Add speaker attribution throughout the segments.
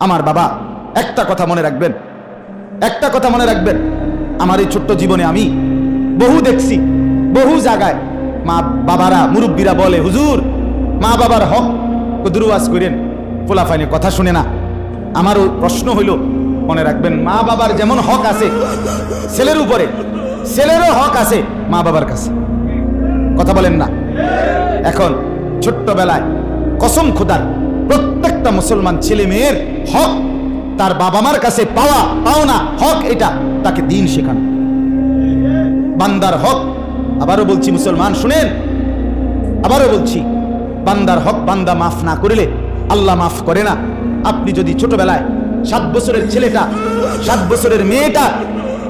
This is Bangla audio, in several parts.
Speaker 1: আমার বাবা, একটা কথা মনে রাখবেন। একটা কথা মনে রাখবেন। আমার এই ছোট্ট জীবনে আমি বহু দেখছি, বহু জায়গায় মা বাবারা, মুরব্বীরা বলে, হুজুর, মা বাবার হক দুরুয়াজ করেন। ফোলাফাইনে কথা শুনে না। আমারও প্রশ্ন হইল, মনে রাখবেন, মা বাবার যেমন হক আছে, ছেলের উপরে, ছেলেরও হক আছে মা বাবার কাছে। কথা বলেন না। এখন ছোট্টবেলায় কসম খোদার প্রত্যেকটা মুসলমান ছেলে মেয়ের হক তার বাবা মার কাছে পাওয়া, পাওনা হক এটা, তাকে দিন শেখানো। বান্দার হক, আবারও বলছি মুসলমান, শুনেন। আবারও বলছি, বান্দার হক বান্দা মাফ না করিলে আল্লাহ মাফ করে না। আপনি যদি ছোটবেলায় সাত বছরের ছেলেটা, সাত বছরের মেয়েটা,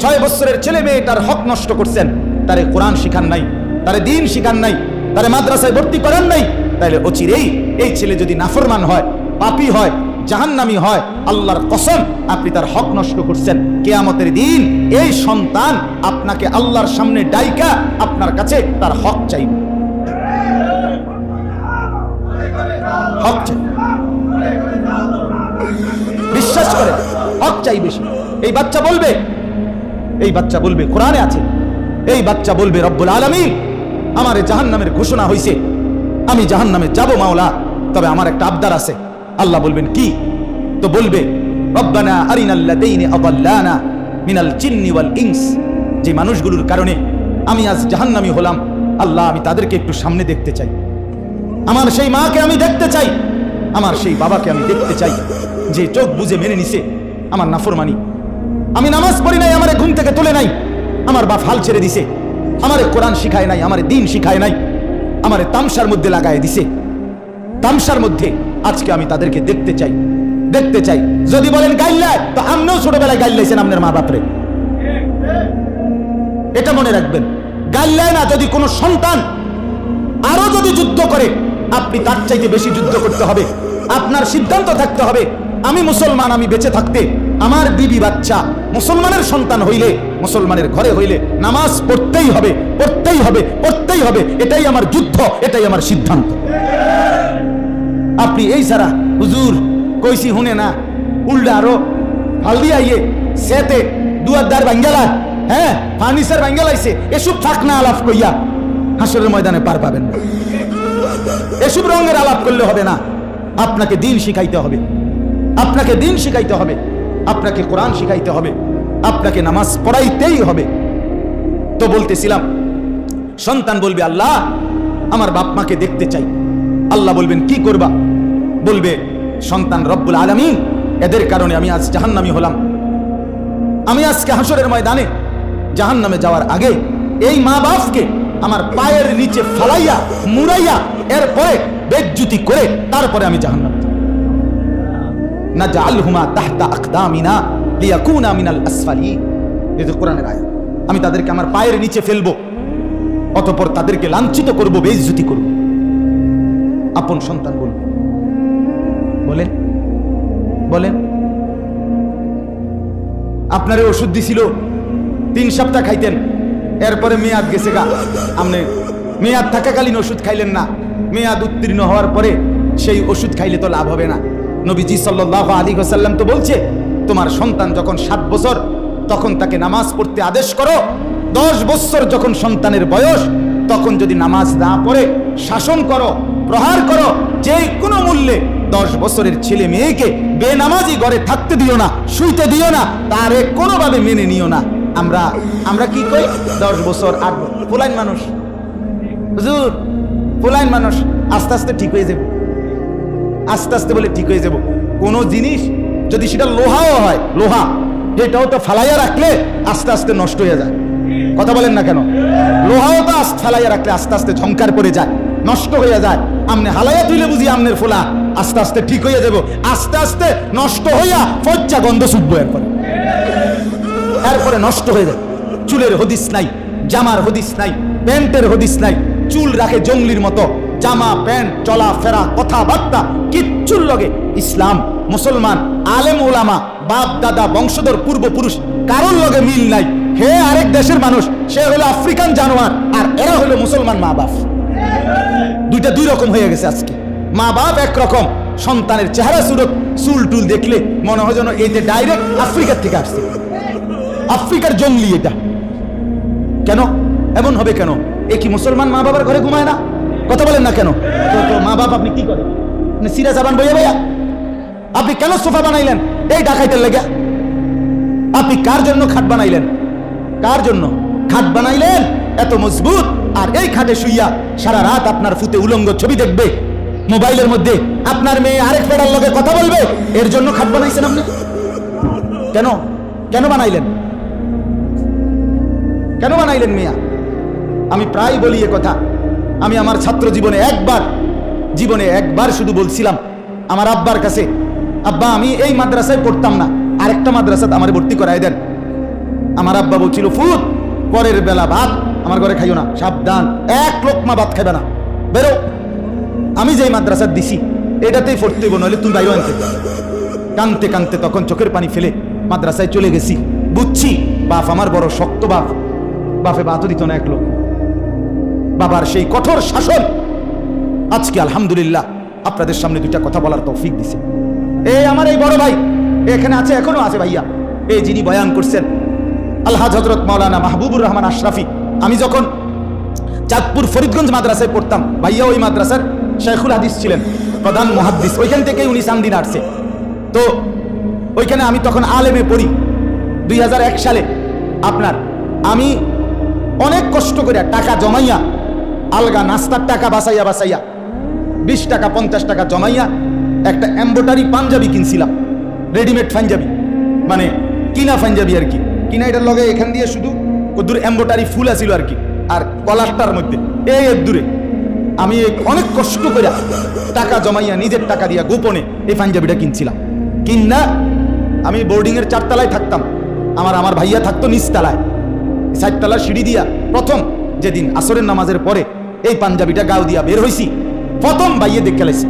Speaker 1: ছয় বছরের ছেলে মেয়েটার হক নষ্ট করছেন, তারে কোরআন শিখান নাই, তারে দিন শিখান নাই, তারে মাদ্রাসায় ভর্তি করেন নাই তাহলে অচিরেই এই ছেলে যদি নাফরমান হয়, পাপী হয়, জাহান্নামি হয়, আল্লাহর কসম, আপনি তার হক নষ্ট করছেন। কেয়ামতের দিন এই সন্তান আপনাকে আল্লাহর সামনে ডাইকা আপনার কাছে তার হক চাইবে বিশ্বাস করে, হক চাই বেশি। এই বাচ্চা বলবে, এই বাচ্চা বলবে কোরআনে আছে, এই বাচ্চা বলবে রব্বুল আলমী আমার জাহান নামের ঘোষণা হয়েছে আমি জাহান নামে যাব, মাওলা। তবে আমার একটা আবদার আছে। আল্লাহ বলবেন, কি? তো বলবে মিনাল যে মানুষগুলোর কারণে আমি আজ জাহান্নামী হলাম। আল্লাহ, আমি তাদেরকে একটু সামনে দেখতে চাই। আমার সেই মাকে আমি দেখতে চাই। আমার সেই বাবাকে আমি দেখতে চাই। যে চোখ বুঝে মেনে নিছে আমার নাফরমানি। আমি নামাজ পড়ি নাই, আমার ঘুম থেকে তুলে নাই। আমার বাপ হাল ছেড়ে দিছে। আমারে কোরআন শিখায় নাই, আমার দিন শিখায় নাই। আমারে তামসার মধ্যে লাগায় দিছে। তামসার মধ্যে আজকে আমি তাদেরকে দেখতে চাই। দেখতে চাই। যদি বলেন গাইল্লায় তো আমরাও ছোটবেলায় গাইল্লাইছেন আপনার মা বাপরে। এটা মনে রাখবেন। গাইল্লায় না, যদি কোনো সন্তান আরও যদি যুদ্ধ করে, আপনি তার চাইতে বেশি যুদ্ধ করতে হবে। আপনার সিদ্ধান্ত থাকতে হবে, আমি মুসলমান, আমি বেঁচে থাকতে। আমার বিবি বাচ্চা মুসলমানের সন্তান হইলে, মুসলমানের ঘরে হইলে নামাজ পড়তেই হবে পড়তেই হবে পড়তেই হবে। এটাই আমার যুদ্ধ, এটাই আমার সিদ্ধান্ত। আপনি এই সারা, হুজুর কইসি হুনে না, উল্টা আরও হালদি আইয়ে, সেতে দুয়ারদার বাঙ্গালা হ্যাঁ ফার্নিচার বাঙ্গালাইছে, এসব থাক না আলাপ কইয়া হাসরের ময়দানে পার পাবেন না। এসব রঙের আলাপ করলে হবে না। আপনাকে দিন শিখাইতে হবে। আপনাকে দিন শিখাইতে হবে। আপনাকে কোরআন শিখাইতে হবে, আপনাকে নামাজ পড়াইতেই হবে। তো বলতেছিলাম, সন্তান বলবে, আল্লাহ, আমার বাপ মাকে দেখতে চাই। আল্লাহ বলবেন, কি করবা? বলবে, সন্তান রব্বুল আলমিন, এদের কারণে আমি আজ জাহান্নামি হলাম। আমি আজকে হাসরের ময়দানে জাহান্নামে যাওয়ার আগে এই মা বাপকে আমার পায়ের নিচে ফালাইয়া, মুড়াইয়া, এরপরে বেজ্জুতি করে তারপরে আমি জাহান্নাম না জাআলহুমা তাহতা আকদামিনা লিয়াকুনা মিনাল কোরআনের আমি তাদেরকে আমার পায়ের নিচে ফেলব, অতঃপর তাদেরকে লাঞ্ছিত করব, বেইজ্জতি করব। আপন সন্তান বলবে। বলেন বলেন। আপনারে ওষুধ দিছিল, তিন সপ্তাহ খাইতেন, এরপরে মেয়াদ গেছে গা। আপনি মেয়াদ থাকাকালীন ওষুধ খাইলেন না, মেয়াদ উত্তীর্ণ হওয়ার পরে সেই ওষুধ খাইলে তো লাভ হবে না। নবীজি সাল্লাহ আলী হোসাল্লাম তো বলছে, তোমার সন্তান যখন সাত বছর, তখন তাকে নামাজ পড়তে আদেশ করো। দশ বছর যখন সন্তানের বয়স, তখন যদি নামাজ না পড়ে, শাসন করো, প্রহার করো যে কোনো মূল্যে দশ বছরের ছেলে মেয়েকে বেনামাজি ঘরে থাকতে দিও না, শুইতে দিও না, তারে কোনোভাবে মেনে নিও না। আমরা আমরা কি করি? দশ বছর আট ফুলাইন মানুষ। হুজুর মানুষ, আস্তে আস্তে ঠিক হয়ে যাবে। আস্তে আস্তে বলে ঠিক হয়ে যাব। কোনো জিনিস যদি সেটা লোহাও হয়, লোহা, এটাও তো ফালাইয়া রাখলে আস্তে আস্তে নষ্ট হয়ে যায়। কথা বলেন না কেন? লোহাও তো আস্তে ফালাইয়া রাখলে আস্তে আস্তে ঝংকার পড়ে যায়, নষ্ট হয়ে যায়। আমনে হালাইয়া তুইলে বুঝি আমনের ফোলা, আস্তে আস্তে ঠিক হয়ে যাব। আস্তে আস্তে নষ্ট হইয়া ফজ্জা গন্ধ ছুটবো এরপরে। এরপরে নষ্ট হয়ে যায়। চুলের হদিস নাই, জামার হদিস নাই, প্যান্টের হদিস নাই, চুল রাখে জঙ্গলির মতো। জামা, প্যান্ট, চলা, ফেরা, কথাবার্তা, কিচ্ছুর লগে ইসলাম, মুসলমান, আলেম ওলামা বাপ, দাদা, বংশধর, পূর্বপুরুষ, কারোর লগে মিল নাই। হে আরেক দেশের মানুষ, সে হলো আফ্রিকান জানোয়ার, আর এরা হলো মুসলমান মা বাপ। দুইটা দুই রকম হয়ে গেছে আজকে। মা বাপ একরকম সন্তানের চেহারা সুরত, চুল টুল দেখলে মনে হয় যেন এই যে ডাইরেক্ট আফ্রিকার থেকে আসছে। আফ্রিকার জঙ্গলি এটা। কেন? এমন হবে কেন? এ কি মুসলমান মা বাবার ঘরে ঘুমায় না? কথা বলেন না কেন? তো তো মা বাপ আপনি কি করেন? আপনি সিরা সাবান বইয়া বইয়া। আপনি কেন সোফা বানাইলেন? এই ডাকাইতের লেগে। আপনি কার জন্য খাট বানাইলেন? কার জন্য? খাট বানাইলেন? এত মজবুত। আর এই খাটে শুইয়া সারা রাত আপনার ফুতে উলঙ্গ ছবি দেখবে। মোবাইলের মধ্যে আপনার মেয়ে আরেক পেড়ার লগে কথা বলবে। এর জন্য খাট বানাইছেন আপনি? কেন? কেন বানাইলেন? কেন বানাইলেন মিয়া? আমি প্রায় বলি এ কথা। আমি আমার ছাত্র জীবনে একবার জীবনে একবার শুধু বলছিলাম, আমার আব্বার কাছে, আব্বা, আমি এই মাদ্রাসায় পড়তাম না, আরেকটা মাদ্রাসাতে আমার ভর্তি করায় দেন। আমার আব্বা বলছিল ফুট পরের বেলা ভাত আমার ঘরে খাইও না, সাবধান, এক লোকমা ভাত খাইবে না। বেরো, আমি যেই মাদ্রাসার দিছি, এটাতেই পড়তে হইব, নইলে তুমি বাইরে আনতে। কানতে কানতে তখন চোখের পানি ফেলে মাদ্রাসায় চলে গেছি। বুঝছি, বাপ আমার বড় শক্ত বাপ। বাপে বাতও দিত না এক লোক। বাবার সেই কঠোর শাসন। আজকে আলহামদুলিল্লাহ আপনাদের সামনে দুইটা কথা বলার তৌফিক দিছে। এই আমার এই বড় ভাই এখানে আছে, এখনও আছে ভাইয়া। এই যিনি বয়ান করছেন আল্লাহ হজরত মাওলানা মাহবুবুর রহমান আশরাফি। আমি যখন চাঁদপুর ফরিদগঞ্জ মাদ্রাসায় পড়তাম, ভাইয়া ওই মাদ্রাসার শেখুল হাদিস ছিলেন, প্রধান মহাদ্দিস, ওইখান থেকেই উনি সান্দিন আসছে। তো ওইখানে আমি তখন আলেমে পড়ি, দুই হাজার এক সালে। আপনার, আমি অনেক কষ্ট করে টাকা জমাইয়া আলগা নাস্তার টাকা বাসাইয়া বাসাইয়া, বিশ টাকা, পঞ্চাশ টাকা জমাইয়া একটা এম্বোটারি পাঞ্জাবি কিনছিলাম, রেডিমেড পাঞ্জাবি মানে কিনা পাঞ্জাবি আর কি। কিনা এটার লগে এখান দিয়ে শুধু দূরে এম্বোটারি ফুল আছিল আর কি, আর কলারটার মধ্যে। এই দূরে আমি অনেক কষ্ট করে টাকা জমাইয়া, নিজের টাকা দিয়া গোপনে এই পাঞ্জাবিটা কিনছিলাম। কিনা আমি বোর্ডিংয়ের চারতলায় থাকতাম, আমার আমার ভাইয়া থাকতো নিচতলায়। চারতলার সিঁড়ি দিয়া প্রথম যেদিন আসরের নামাজের পরে এই পাঞ্জাবিটা গাও দিয়া বের হইছি। প্রথম বাইয়ে দেখে লাইছি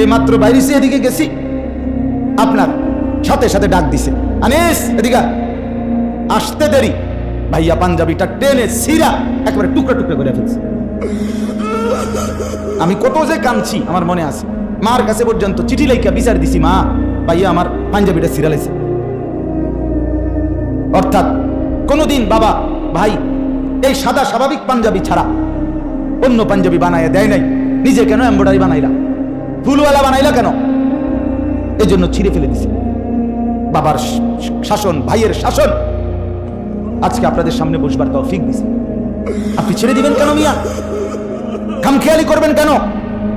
Speaker 1: এই মাত্র বাইরেছি, এদিকে গেছি। আপনার সাথে সাথে ডাক দিছে, আনিস, এদিকে আসতে দেরি। ভাইয়া পাঞ্জাবিটা টেনে সিরা একেবারে টুকরা টুকরা করে ফেলছে। আমি কত যে কাঁদছি, আমার মনে আছে। মার কাছে পর্যন্ত চিঠি লেখা বিচার দিছি, মা, ভাইয়া আমার পাঞ্জাবিটা সিরা লাইছে অর্থাৎ কোনোদিন বাবা, ভাই, এই সাদা স্বাভাবিক পাঞ্জাবি ছাড়া অন্য পাঞ্জাবি বানায় দেয় নাই। নিজে কেন এম্বয়ডারি বানাইলা? ফুলওয়ালা বানাইলা কেন? এই জন্য ছিঁড়ে ফেলে দিছে। বাবার শাসন, ভাইয়ের শাসন। আজকে আপনাদের সামনে বসবার তৌফিক দিছে। আপনি ছেড়ে দিবেন কেন মিয়া? খামখেয়ালি করবেন কেন?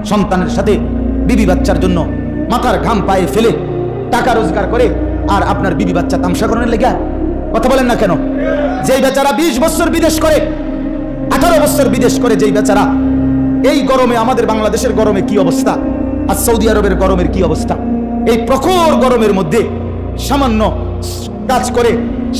Speaker 1: সন্তানের সাথে বিবি বাচ্চার জন্য মাথার ঘাম পায়ে ফেলে টাকা রোজগার করে আর আপনার বিবি বাচ্চা তামসা করানোর লেগে কথা বলেন না কেন? যেই বেচারা বিশ বছর বিদেশ করে আঠারো বছর বিদেশ করে যেই বেচারা, এই গরমে আমাদের বাংলাদেশের গরমে কি অবস্থা? আর সৌদি আরবের গরমের কি অবস্থা? এই প্রখর গরমের মধ্যে সামান্য কাজ করে,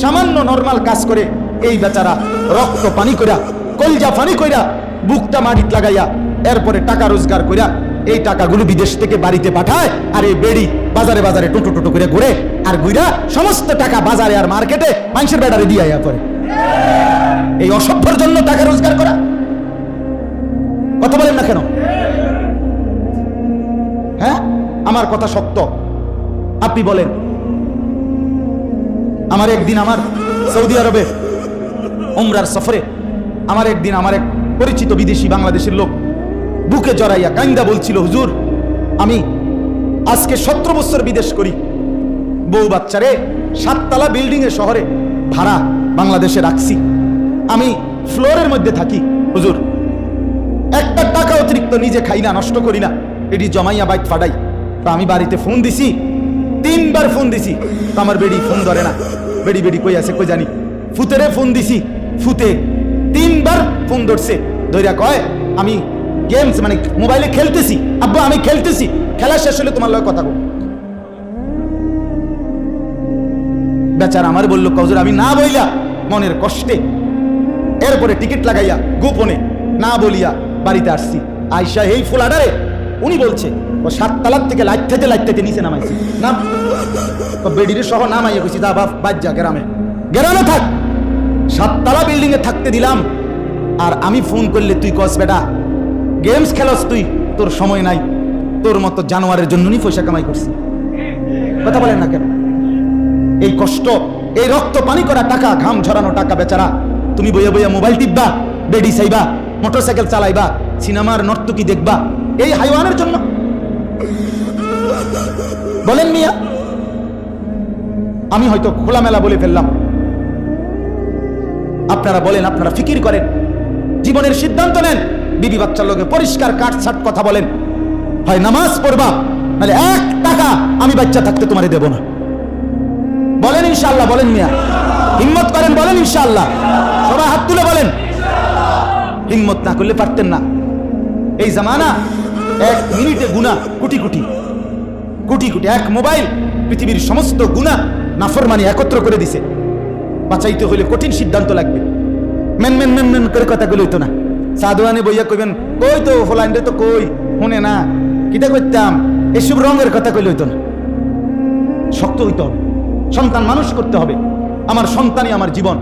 Speaker 1: সামান্য নর্মাল কাজ করে এই বেচারা রক্ত পানি কইরা, কলজা পানি কইরা বুকটা মাটিত লাগাইয়া এরপরে টাকা রোজগার কইরা এই টাকাগুলো বিদেশ থেকে বাড়িতে পাঠায় আর এই বেড়ি বাজারে বাজারে টুটু টুটু করে ঘুরে আর ঘুরা সমস্ত টাকা বাজারে আর মার্কেটে মানুষের ব্যাটারে দিয়ে আয়া পরে এই অসভ্যর জন্য টাকা রোজগার করা? কথা বলেন না কেন? হ্যাঁ? আমার কথা সত্য আপনি বলেন, আমার একদিন আমার সৌদি আরবে উমরার সফরে আমার একদিন আমার এক পরিচিত বিদেশি বাংলাদেশের লোক বুকে জড়াইয়া কাইন্দা বলছিল, হুজুর, আমি আজকে সতেরো বছর বিদেশ করি। বউ বাচ্চারে সাততলা বিল্ডিং এ শহরে ভাড়া বাংলাদেশে রাখছি। আমি ফ্লোরের মধ্যে থাকি, হুজুর। একটা টাকা অতিরিক্ত নিজে খাই না, নষ্ট করি না। এটি জমাইয়া বাইক ফাটাই। তো আমি বাড়িতে ফোন দিছি, তিনবার ফোন দিছি। তো আমার বেডি ফোন ধরে না। বেডি বেডি কই আছে কই জানি। ফুতেরে ফোন দিছি, ফুতে তিনবার ফোন ধরছে। ধরিয়া কয়, আমি গেমস মানে মোবাইলে খেলতেছি। আব্বা, আমি খেলতেছি। খেলা শেষ হলে তোমার লগে কথা বল বেচার আমার বলল কজর আমি না বইলা মনের কষ্টে এরপরে টিকিট লাগাইয়া গোপনে না বলিয়া বাড়িতে আসছি। আইসা এই ফুলাডারে, উনি বলছে, ও সাত তালার থেকে লাইট থেকে নিচে নামাইছি। নাম। বেডিরে সহ নামাইয়া কইছি দা বাপ যা, গ্রামে। গ্রামে থাক। সাততলা বিল্ডিং এ থাকতে দিলাম। আর আমি ফোন করলে তুই কস, বেটা, গেমস খেলস তুই, তোর সময় নাই। তোর মতো জানোয়ারের জন্যই পয়সা কামাই করছি। কথা বলেন না কেন? এই কষ্ট, এই রক্ত পানি করা টাকা, ঘাম ঝরানো টাকা, বেচারা তুমি বইয়া বইয়া মোবাইল টিপবা, বেডি চাইবা, মোটরসাইকেল চালাইবা সিনেমার নর্তকি দেখবা, এই হাইওয়ানের জন্য। বলেন মিয়া, আমি হয়তো খোলামেলা বলে ফেললাম। আপনারা বলেন, আপনারা ফিকির করেন। জীবনের সিদ্ধান্ত নেন। বিবি বাচ্চার লোকে পরিষ্কার কাটছাট কথা বলেন। হয় নামাজ পড়বা, নাহলে এক টাকা আমি বাচ্চা থাকতে তোমারে দেব না। বলেন ইনশাআল্লাহ, বলেন মিয়া। হিম্মত করেন, বলেন ইনশাআল্লাহ। সবাই হাত তুলে বলেন, হিম্মত না করলে পারতেন না। এই জামানা এক মিনিটে গুণা কোটি কোটি। কোটি কোটি, এক মোবাইল, পৃথিবীর সমস্ত গুণা নাফরমানি একত্র করে দিছে। বাঁচাইতে হইলে কঠিন সিদ্ধান্ত লাগবে। মেন মেন মেন মেন করে কথা হইতো না। সাধুয়ানি বইয়া কইবেন, কই তো, ফলাইন তো কই? শুনে না। কিতা করতাম? এসব রঙের কথা কইলে হইতো না। শক্ত হইতে সন্তান মানুষ করতে হবে। আমার সন্তানই আমার জীবন।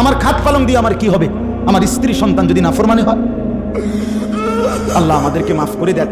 Speaker 1: আমার খাট পালং দিয়ে আমার কি হবে? আমার স্ত্রী সন্তান যদি না ফরমানে হয়, আল্লাহ আমাদেরকে মাফ করে দেন।